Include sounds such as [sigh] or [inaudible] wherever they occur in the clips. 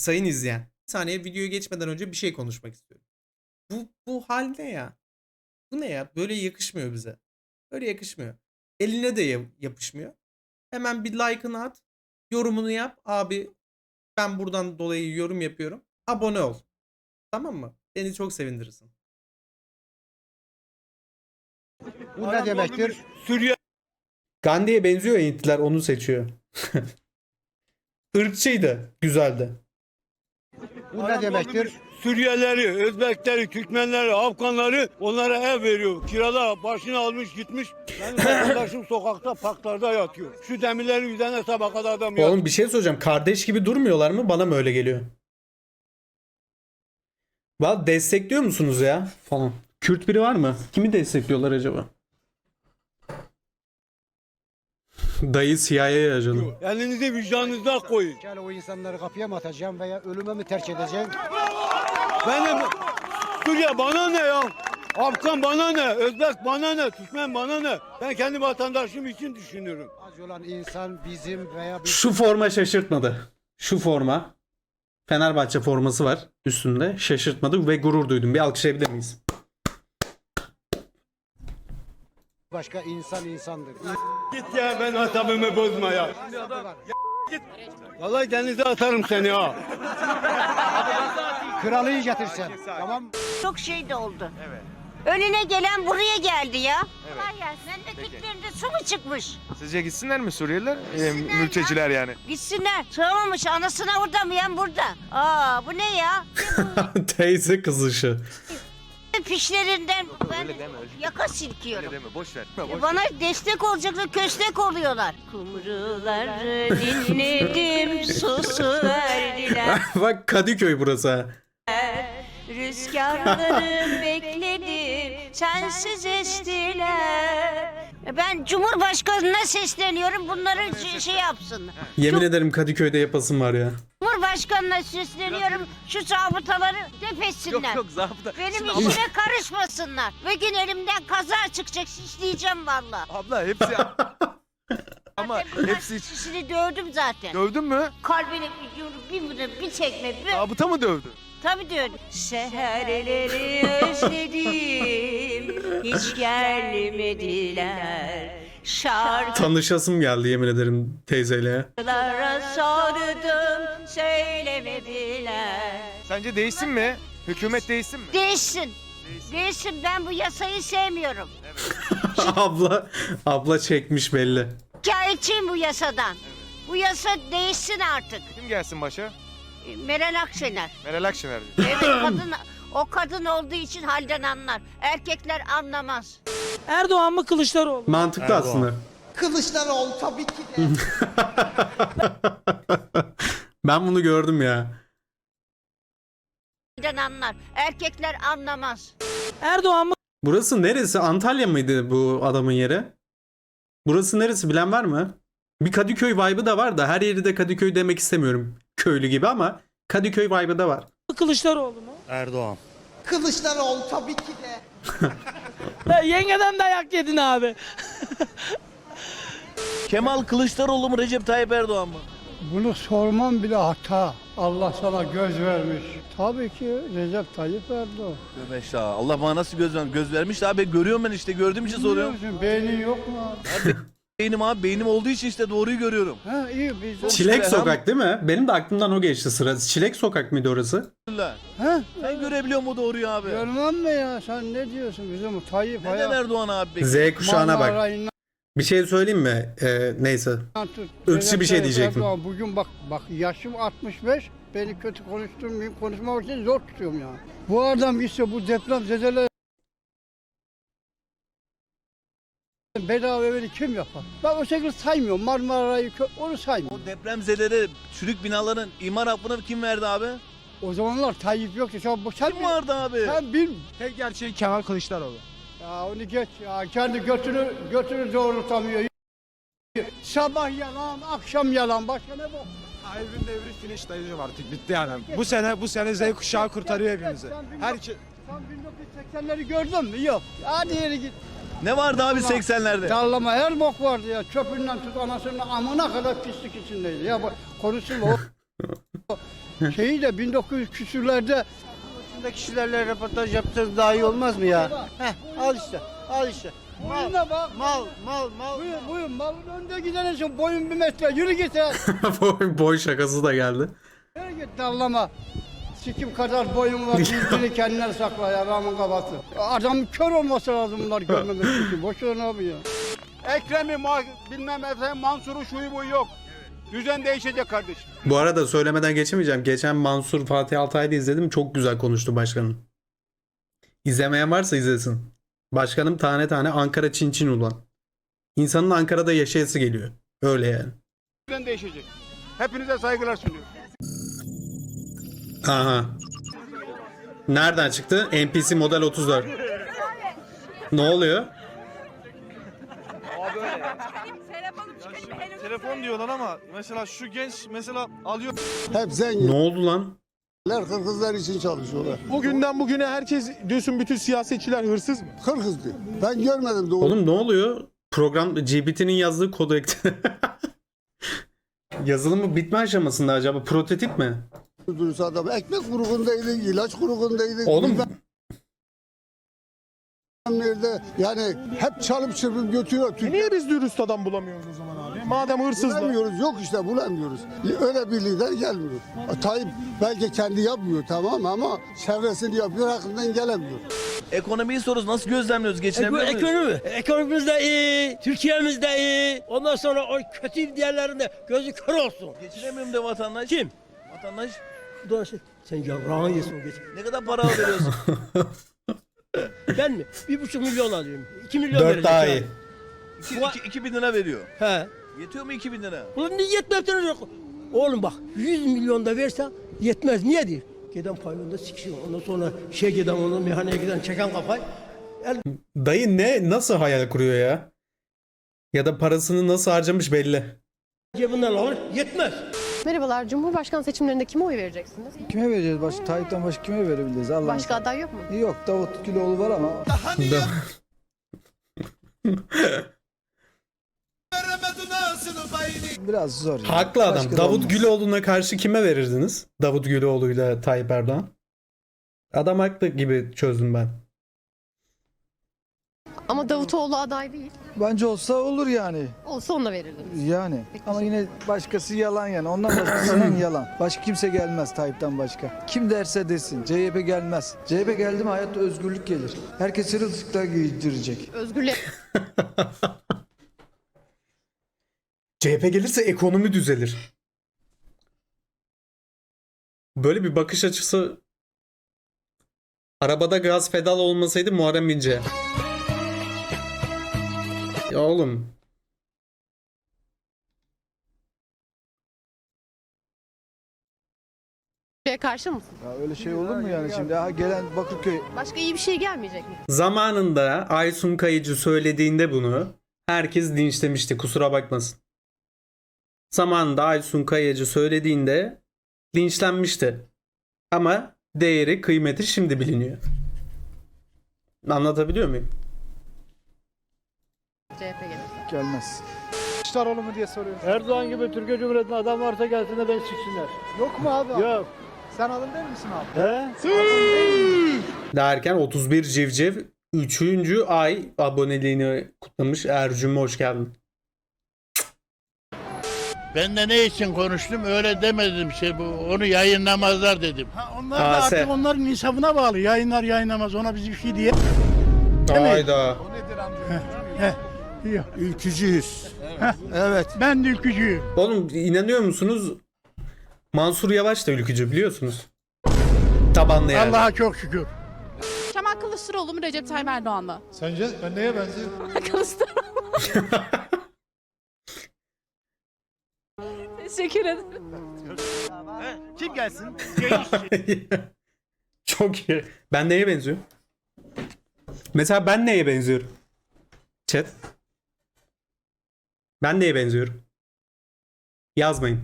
sayın izleyen. Bir saniye videoya geçmeden önce bir şey konuşmak istiyorum. Bu, bu hal ne ya? Bu ne ya? Böyle yakışmıyor bize. Böyle yakışmıyor. Eline de ya- yapışmıyor. Hemen bir like'ını at. Yorumunu yap. Abi ben buradan dolayı yorum yapıyorum. Abone ol. Tamam mı? Beni çok sevindirirsin. Bu ne demektir? Suriye Gandhi'ye benziyor ya Hintliler onu seçiyor. [laughs] Irkçıydı. Güzeldi. Bu ne demektir? Suriyelileri, Özbekleri, Türkmenleri, Afganları onlara ev veriyor. Kirada başını almış gitmiş. Benim [coughs] vatandaşım sokakta parklarda yatıyor. Şu demirlerin üzerine tabakada adam yatıyor. Oğlum bir şey soracağım. Kardeş gibi durmuyorlar mı? Bana mı öyle geliyor? Valla destekliyor musunuz ya? Falan. Kürt biri var mı? Kimi destekliyorlar acaba? Dayı CIA ajanı. Elinizi vicdanınıza koyun. Gel o insanları kapıya mı atacağım veya ölüme mi terk edeceğim? Benim Suriye bana ne ya? Afgan bana ne? Özbek bana ne? Türkmen bana ne? Ben kendi vatandaşım için düşünüyorum. Az olan insan bizim veya biz Şu forma şaşırtmadı. Şu forma. Fenerbahçe forması var üstünde. Şaşırtmadı ve gurur duydum. Bir alkışlayabilir miyiz? Başka insan insandır. Git ya ben asabımı bozma ya. Vallahi denize atarım seni ha. Kralıyı getirsen. Tamam. Çok şey de oldu. Önüne gelen buraya geldi ya. Evet. Memleketlerinde su mu çıkmış? Sizce gitsinler mi Suriyeliler? Ee, mülteciler yani. Gitsinler. Sığamamış anasına orada mı yan burada? Aa bu ne ya? [laughs] Teyze kızışı. Pişlerinden ben öyle deme, öyle. yaka silkiyorum. Öyle deme boş ver. E, Bana destek olacaklar köstek oluyorlar. Kumruları dinledim [laughs] susu verdiler. [laughs] Bak Kadıköy burası ha. Rüzgarları [laughs] bekledim sensiz estiler. Ben Cumhurbaşkanına sesleniyorum bunları şey- şey yapsın. Yemin ederim Kadıköy'de yapasım var ya. Cumhurbaşkanına sesleniyorum şu zabıtaları def etsinler. zabıta. Benim Şimdi işime karışmasınlar. Ve gün elimden kaza çıkacak işleyeceğim valla. Abla hepsi... [laughs] Ama hepsi hiç... Dövdüm zaten. Dövdün mü? Kalbine bir yumruk, bir vurdu, bir çekme, bir... Zabıta mı dövdü? Tabii dövdüm. Seherleri özledim, hiç gelmediler. Şarkılara Tanışasım geldi yemin ederim teyzeyle söylemediler. Sence değişsin mi? Hükümet değişsin mi? Değişsin. Değişsin ben bu yasayı sevmiyorum. [laughs] abla abla çekmiş belli. Şikayetçiyim bu yasadan. Bu yasa değişsin artık. Kim gelsin başa? Meral Akşener. Meral Akşener diyor. Evet [laughs] kadın o kadın olduğu için halden anlar. Erkekler anlamaz. Erdoğan mı Kılıçdaroğlu? Mantıklı aslında. Kılıçdaroğlu tabii ki de. [laughs] Ben bunu gördüm ya. Halden anlar. Erkekler anlamaz. Erdoğan mı Burası neresi? Antalya mıydı bu adamın yeri? Burası neresi bilen var mı? Bir Kadıköy vibe'ı da var da her yeri de Kadıköy demek istemiyorum. Köylü gibi ama Kadıköy vibe'ı da var. Kılıçdaroğlu mu? Erdoğan. Kılıçdaroğlu tabii ki de. [laughs] Ya, yengeden dayak yedin abi. [laughs] Kemal Kılıçdaroğlu mu Recep Tayyip Erdoğan mı? Bunu sormam bile hata. Allah sana göz vermiş. Tabii ki Recep Tayyip Erdoğan. Estağfurullah. Allah bana nasıl göz vermiş? Göz vermiş de abi görüyorum ben işte gördüğüm için soruyorum. Biliyorsun, Beynin yok mu abi? Beynim abi beynim olduğu için işte doğruyu görüyorum. Ha iyi biz de. Çilek işte, Sokak değil mi? Benim de aklımdan o geçti sıra. Çilek Sokak mıydı orası? Ha? Ben görebiliyorum o doğruyu abi. Görmem mi ya sen ne diyorsun bizim Tayyip Neden. Erdoğan abi? Z kuşağına bak. Bir şey söyleyeyim mi? Ee, neyse. Irkçı bir şey diyecektim. Bugün bak bak yaşım 65. Beni kötü konuşturmayayım. Konuşmak için zor tutuyorum ya. Bu adam işte bu deprem zedeler bedava evini kim yapar? Ben o şekilde saymıyorum. Marmara'yı onu saymıyorum. O depremzedelere, çürük binaların imar hakkını kim verdi abi? O zamanlar Tayyip yoktu. Sen, bu- sen, Kim vardı abi? sen bil. Tek gerçeği Kemal Kılıçdaroğlu. Ya onu geç ya. Kendi götünü, götünü doğrultamıyor. Sabah yalan, akşam yalan. Başka ne bu? Tayyip'in devri finish dayıcım artık bitti yani. Bu sene bu sene Z kuşağı kurtarıyor hepimizi. Herkes Sen 1980'leri gördün mü? Yok. Hadi yeri git. Ne vardı abi 80'lerde? Dallama her bok vardı ya. Çöpünden tut anasının amına kadar pislik içindeydi. Ya bu konuşulma o. [laughs] Şeyi de 1900 küsürlerde Yaşında kişilerle röportaj yapsanız daha iyi olmaz mı ya? Heh, al işte, al işte. boyuna bak. Mal, mal, mal. Buyur buyur malın önünde gidene için boyun bir metre yürü git ya. [laughs] boy, boy şakası da geldi. Yürü git dallama. Sikim kadar boyun var [laughs] yüzünü kendine sakla ya ramın kafası. Adam kör olması lazım bunlar görmemek için. Boşuna ne yapıyor? Ekrem'i, bilmem efendim Mansur'u şuyu bu yok. Düzen değişecek kardeşim. Bu arada söylemeden geçemeyeceğim. Geçen Mansur Fatih Altaylı'yı izledim. Çok güzel konuştu başkanım. İzlemeyen varsa izlesin. Başkanım tane tane Ankara Çin Çin ulan. İnsanın Ankara'da yaşayası geliyor. Öyle yani. Düzen değişecek. Hepinize saygılar sunuyorum. Aha. Nereden çıktı? NPC Model 34. Ne oluyor? Telefon diyorlar ama mesela şu genç mesela alıyor. Hep zenginler Ne oldu lan? Kırgızlar için çalışıyorlar. Bugünden bugüne herkes diyorsun bütün siyasetçiler hırsız mı? Kırgız diyor. Ben görmedim doğru. Oğlum ne oluyor? Program GBT'nin yazdığı kodu ekti. [laughs] Yazılımı bitme aşamasında acaba prototip mi? dürüst adam. Ekmek grubundaydı, ilaç grubundaydı. Oğlum bilmem nerede. Yani hep çalıp çırpıp götürüyor. Türk Niye biz dürüst adam bulamıyoruz o zaman abi? Madem hırsızlar. bulamıyoruz. Yok işte bulamıyoruz. Öyle bir lider gelmiyor. Tayyip belki kendi yapmıyor tamam ama çevresini yapıyor aklından gelemiyor. Ekonomiyi soruyoruz. Nasıl gözlemliyoruz? Geçinebiliyor muyuz? Ekonomi. Ekonomimiz de iyi. Türkiye'miz de iyi. Ondan sonra o kötü diğerlerinde gözü kör olsun. Geçinemiyorum de vatandaş. Kim? Vatandaş. Dolaşır. Sen yavrağın yesin o geç. Ne kadar para veriyorsun? [laughs] Ben mi? Bir buçuk milyon alıyorum. İki milyon 4 verecek daha iyi. 2 bin lira veriyor. He. Yetiyor mu 2 bin lira? Ulan niye yetmez yok? Oğlum bak 100 milyon da verse yetmez. Niye diyor? Giden pavyonda sikişiyor. Ondan sonra şey giden onu meyhaneye giden çeken kafayı. Dayı ne nasıl hayal kuruyor ya? Ya da parasını nasıl harcamış belli. Cebinden alır. Yetmez. Merhabalar, Cumhurbaşkanı seçimlerinde kime oy vereceksiniz? Kime vereceğiz? Baş, Tayyip'ten başka kime verebiliriz? Allah Başka aday yok mu? Yok Davut Güloğlu var ama Da- [laughs] biraz zor. Haklı adam. Davut Güloğlu'na karşı kime verirdiniz? Davut Güloğlu'yla Tayyip Erdoğan. Adam haklı gibi çözdüm ben. Ama Davutoğlu aday değil. Bence olsa olur yani. Olsa ona verirdiniz. Yani. Peki, Ama yine başkası yalan yani. Ondan başkasından [clears throat] yalan. Başka kimse gelmez Tayyip'ten başka. Kim derse desin. CHP gelmez. CHP geldi mi hayatta özgürlük gelir. Herkes sırılsıklar giydirecek. Özgürlüğe [laughs] CHP gelirse ekonomi düzelir. Böyle bir bakış açısı arabada gaz pedal olmasaydı Muharrem İnce. Ya oğlum. karşı mısın? Ya öyle şey olur mu yani şimdi? Ha gelen Bakırköy Başka iyi bir şey gelmeyecek mi? Zamanında Aysun Kayıcı söylediğinde bunu herkes linçlemişti kusura bakmasın. Zamanında Aysun Kayıcı söylediğinde linçlenmişti. Ama değeri kıymeti şimdi biliniyor. Anlatabiliyor muyum? CHP gelirse. gelmez. Kılıçdaroğlu mu diye soruyor. Erdoğan gibi Türkiye Cumhuriyeti'nde adam varsa gelsin de ben siksinler. Yok mu abi? Yok. Sen alın değil misin abi? He? Derken 31 civciv 3. ay aboneliğini kutlamış. Ercüm hoş geldin. Ben de ne için konuştum öyle demedim şey bu onu yayınlamazlar dedim. onlar da artık onların insafına bağlı yayınlar yayınlamaz ona biz bir şey diye. Hayda. Ülkücüyüz. Evet. Ben de ülkücüyüm. Oğlum inanıyor musunuz? Mansur Yavaş da ülkücü biliyorsunuz. Tabanlı yani. Allah'a çok şükür. Kemal Kılıçdaroğlu mu Recep Tayyip Erdoğan mı? Sence ben neye benziyorum? [laughs] Kılıçdaroğlu. [laughs] Teşekkür ederim. Kim gelsin? [laughs] Çok iyi. Ben neye benziyorum? Mesela ben neye benziyorum? Chat. Ben neye benziyorum? Yazmayın.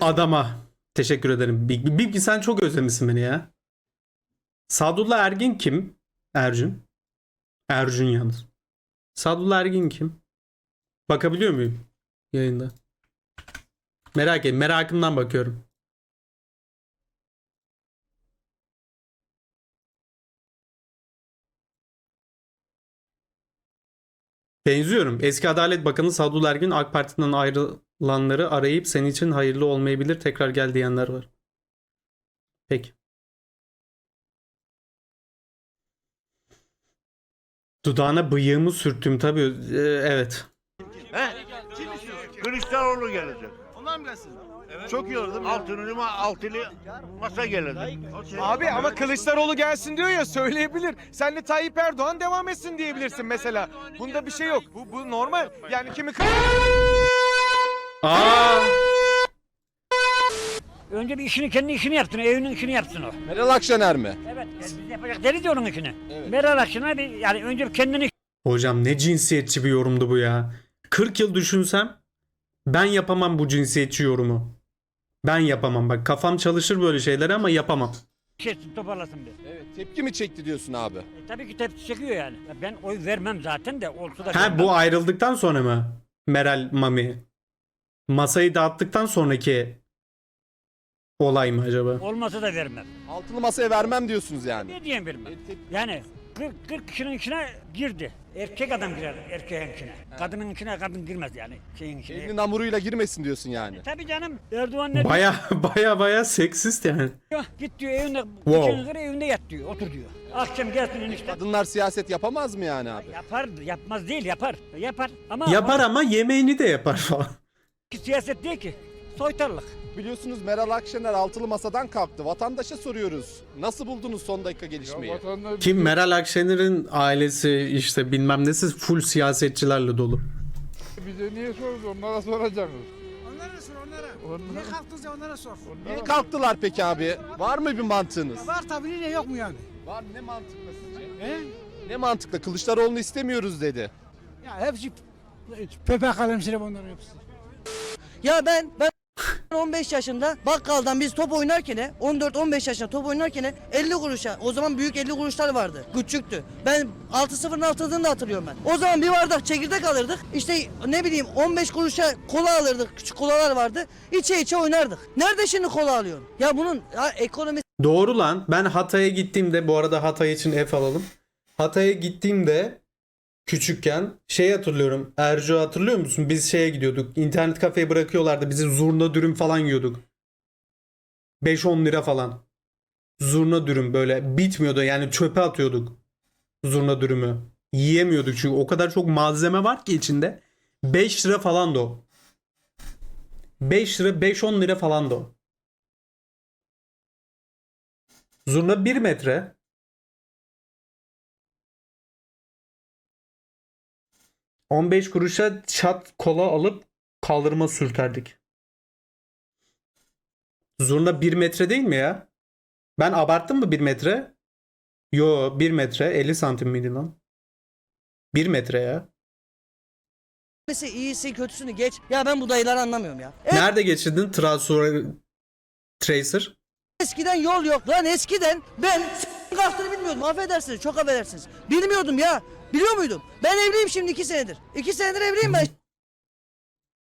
Adama. Teşekkür ederim. Bilgi, Bilgi sen çok özlemişsin beni ya. Sadullah Ergin kim? Ercün. Ercün yalnız. Sadullah Ergin kim? Bakabiliyor muyum? Yayında. Merak et. Merakımdan bakıyorum. Benziyorum. Eski Adalet Bakanı Sadullah Ergin AK Parti'den ayrılanları arayıp senin için hayırlı olmayabilir tekrar gel diyenler var. Peki. Dudağına bıyığımı sürttüm tabii. Ee, evet. Kılıçdaroğlu gelecek. Onlar mı gelsin? Çok iyi olur değil mi? Altılı, altılı masa gelecek. Abi ama Kılıçdaroğlu gelsin diyor ya söyleyebilir. Sen de Tayyip Erdoğan devam etsin diyebilirsin mesela. Bunda bir şey yok. Bu, bu normal. Yani kimi Aa! Önce bir işini kendi işini yapsın, evinin işini yapsın o. Meral Akşener mi? Evet, biz yapacak deriz ya onun işini. Meral Akşener bir yani önce kendini Hocam ne cinsiyetçi bir yorumdu bu ya. 40 yıl düşünsem ben yapamam bu cinsiyetçi yorumu. Ben yapamam bak kafam çalışır böyle şeylere ama yapamam. etsin, toparlasın bir. Evet. Tepki mi çekti diyorsun abi? E, tabii ki tepki çekiyor yani. Ya Ben oy vermem zaten de olsa da Ha bu ayrıldıktan sonra mı? Meral Mami. Masayı dağıttıktan sonraki olay mı acaba? Olmasa da vermem. Altılı masaya vermem diyorsunuz yani. Ne diyeyim vermem. Yani 40, 40 kişinin içine girdi. Erkek adam girer erkeğin içine. Kadının içine kadın girmez yani şeyin içine. Elinin hamuruyla girmesin diyorsun yani. Tabii canım Erdoğan ne Baya [laughs] baya baya seksist yani. diyor? Git diyor evinde, Wow. wow. evinde yat diyor, otur diyor. Akşam gelsin enişte. Kadınlar siyaset yapamaz mı yani abi? Yapar, yapmaz değil yapar. Yapar ama Yapar ama yemeğini de yapar falan. siyaset değil ki. Soytarlık. Biliyorsunuz Meral Akşener altılı masadan kalktı. Vatandaşa soruyoruz. Nasıl buldunuz son dakika gelişmeyi? Kim Meral Akşener'in ailesi işte bilmem nesi full siyasetçilerle dolu. Bize niye sordu? Onlara soracaksınız. Onlara sor onlara. Niye kalktınız ya onlara sor. Niye kalktılar peki abi? Var mı bir mantığınız? Var tabii niye yok mu yani? Var ne mantıkla sizce? He? Ne mantıkla? Kılıçdaroğlu'nu istemiyoruz dedi. Ya hepsi PPK hemşire bunların hepsi. Ya ben ben 15 yaşında bakkaldan biz top oynarken 14-15 yaşında top oynarken 50 kuruşa o zaman büyük 50 kuruşlar vardı. Küçüktü. Ben 6-0'ın altını da hatırlıyorum ben. O zaman bir bardak çekirdek alırdık. İşte ne bileyim 15 kuruşa kola alırdık. Küçük kolalar vardı. İçe içe oynardık. Nerede şimdi kola alıyorsun? Ya bunun ya ekonomi Doğru lan. Ben Hatay'a gittiğimde bu arada Hatay için F alalım. Hatay'a gittiğimde küçükken şey hatırlıyorum. Erco hatırlıyor musun? Biz şeye gidiyorduk. İnternet kafeye bırakıyorlardı. Bizi zurna dürüm falan yiyorduk. 5-10 lira falan. Zurna dürüm böyle bitmiyordu. Yani çöpe atıyorduk. Zurna dürümü. Yiyemiyorduk çünkü o kadar çok malzeme var ki içinde. 5 lira falan da o. 5 lira 5-10 lira falan da o. Zurna 1 metre. ...15 kuruşa çat kola alıp kaldırıma sürterdik. Zurna 1 metre değil mi ya? Ben abarttım mı 1 metre? Yo 1 metre 50 santim miydi lan? 1 metre ya. iyisi kötüsünü geç. Ya ben bu dayıları anlamıyorum ya. Nerede geçirdin Transfer Tracer? Eskiden yol yok lan eskiden ben s***in kalktığını bilmiyordum affedersiniz çok affedersiniz. Bilmiyordum ya biliyor muydum? Ben evliyim şimdi iki senedir. İki senedir evliyim ben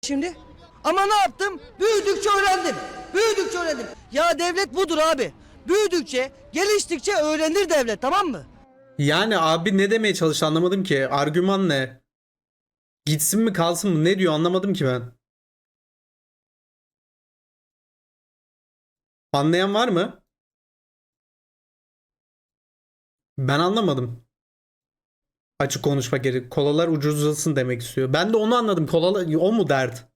şimdi. Ama ne yaptım? Büyüdükçe öğrendim. Büyüdükçe öğrendim. Ya devlet budur abi. Büyüdükçe, geliştikçe öğrenir devlet tamam mı? Yani abi ne demeye çalıştı anlamadım ki. Argüman ne? Gitsin mi kalsın mı? Ne diyor anlamadım ki ben. Anlayan var mı? Ben anlamadım. Açık konuşmak gerek. Kolalar ucuzlasın demek istiyor. Ben de onu anladım. Kolalar o mu dert?